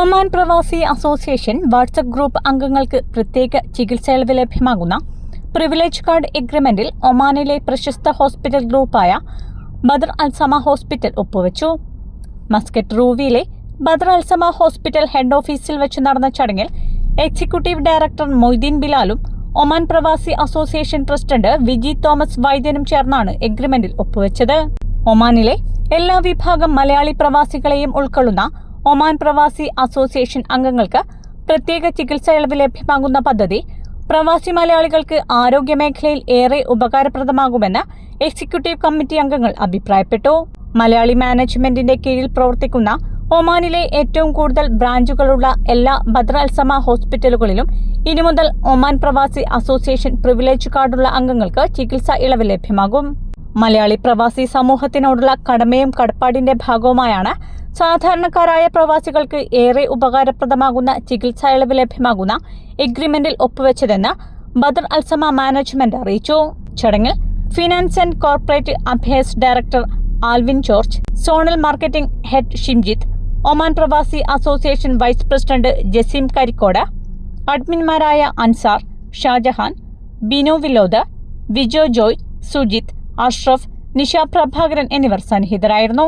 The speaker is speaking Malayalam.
ഒമാൻ പ്രവാസി അസോസിയേഷൻ വാട്സപ്പ് ഗ്രൂപ്പ് അംഗങ്ങൾക്ക് പ്രത്യേക ചികിത്സ ലഭ്യമാകുന്ന പ്രിവിലേജ് കാർഡ് എഗ്രിമെന്റിൽ ഒമാനിലെ പ്രശസ്ത ഹോസ്പിറ്റൽ ഗ്രൂപ്പായ ബദർ അൽസമ ഹോസ്പിറ്റൽ ഒപ്പുവെച്ചു. Muscat റൂവിയിലെ Badr Al Samaa hospital head ഓഫീസിൽ വെച്ച് നടന്ന ചടങ്ങിൽ executive director Moideen ബിലാലും Oman Pravasi association president Viji Thomas വൈദ്യനും ചേർന്നാണ് എഗ്രിമെന്റിൽ ഒപ്പുവെച്ചത്. ഒമാനിലെ എല്ലാ വിഭാഗം മലയാളി പ്രവാസികളെയും ഉൾക്കൊള്ളുന്ന ഒമാൻ പ്രവാസി അസോസിയേഷൻ അംഗങ്ങൾക്ക് പ്രത്യേക ചികിത്സ ഇളവ് ലഭ്യമാകുന്ന പദ്ധതി പ്രവാസി മലയാളികൾക്ക് ആരോഗ്യ മേഖലയിൽ ഏറെ ഉപകാരപ്രദമാകുമെന്ന് എക്സിക്യൂട്ടീവ് കമ്മിറ്റി അംഗങ്ങൾ അഭിപ്രായപ്പെട്ടു. മലയാളി മാനേജ്മെന്റിന്റെ കീഴിൽ പ്രവർത്തിക്കുന്ന ഒമാനിലെ ഏറ്റവും കൂടുതൽ ബ്രാഞ്ചുകളുള്ള എല്ലാ ബദ്ര അൽസമ ഹോസ്പിറ്റലുകളിലും ഇനി മുതൽ ഒമാൻ പ്രവാസി അസോസിയേഷൻ പ്രിവിലേജ് കാർഡുള്ള അംഗങ്ങൾക്ക് ചികിത്സാ ഇളവ് ലഭ്യമാകും. മലയാളി പ്രവാസി സമൂഹത്തിനോടുള്ള കടമയും കടപ്പാടിന്റെ ഭാഗവുമായാണ് സാധാരണക്കാരായ പ്രവാസികൾക്ക് ഏറെ ഉപകാരപ്രദമാകുന്ന ചികിത്സാ ഇളവ് ലഭ്യമാകുന്ന എഗ്രിമെന്റിൽ ഒപ്പുവെച്ചതെന്ന് ബദർ അൽസമ മാനേജ്മെന്റ് അറിയിച്ചു. ചടങ്ങിൽ finance and corporate affairs director Alvin George zonal marketing head Shimjith Oman Pravasi association vice president Jaseem Karikode അഡ്മിൻമാരായ Ansar Shajahan Binu Vilod Vijo Joy Sujith Ashraf Nisha Prabhakaran എന്നിവർ സന്നിഹിതരായിരുന്നു.